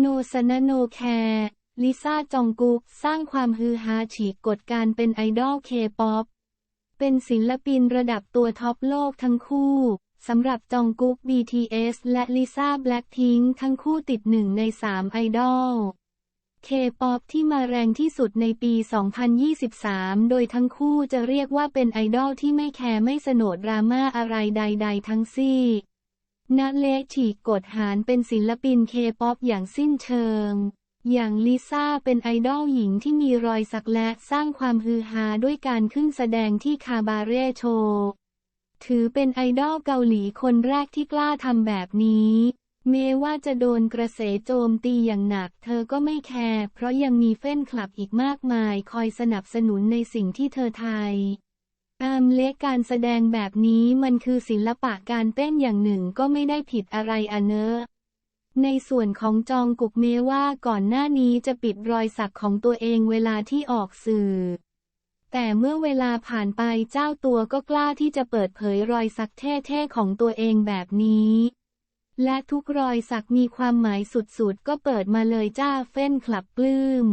โนสนโนแคร์ลิซ่าจองกุกสร้างความฮือฮาฉีกกฎการเป็นไอดอลเคป๊อป เป็นศิลปินระดับตัวท็อปโลกทั้งคู่สำหรับจองกุ๊ก BTS และลิซ่าแบล็คพิงทั้งคู่ติดหนึ่งในสามไอดอล เคป๊อปที่มาแรงที่สุดในปี 2023 โดยทั้งคู่จะเรียกว่าเป็นไอดอลที่ไม่แคร์ไม่สนดดราม่าอะไรใด ๆ ทั้งสิ้น นาเละฉีกกฎหารเป็นศิลปินเคป๊อปอย่างสิ้นเชิง อย่างลิซ่าเป็นไอดอลหญิงที่มีรอยสักและสร้างความฮือฮาด้วยการขึ้นแสดงที่คาบาเร่โชว์ถือเป็นไอดอลเกาหลีคนแรกที่กล้าทำแบบนี้แม้ว่าจะโดนกระแสโจมตีอย่างหนัก เธอก็ไม่แคร์เพราะยังมีแฟนคลับอีกมากมายคอยสนับสนุนในสิ่งที่เธอไทย อามเล็กการแสดงแบบนี้มันคือศิลปะการเต้นอย่างหนึ่งก็ไม่ได้ผิดอะไรอะเนอะ ในส่วนของจองกุกเมว่าก่อนหน้านี้จะปิดรอยสักของตัวเองเวลาที่ออกสื่อ แต่เมื่อเวลาผ่านไปเจ้าตัวก็กล้าที่จะเปิดเผยรอยสักเท่ๆของตัวเองแบบนี้ และทุกรอยสักมีความหมายสุดๆก็เปิดมาเลยจ้าเฟ้นคลับปลื้ม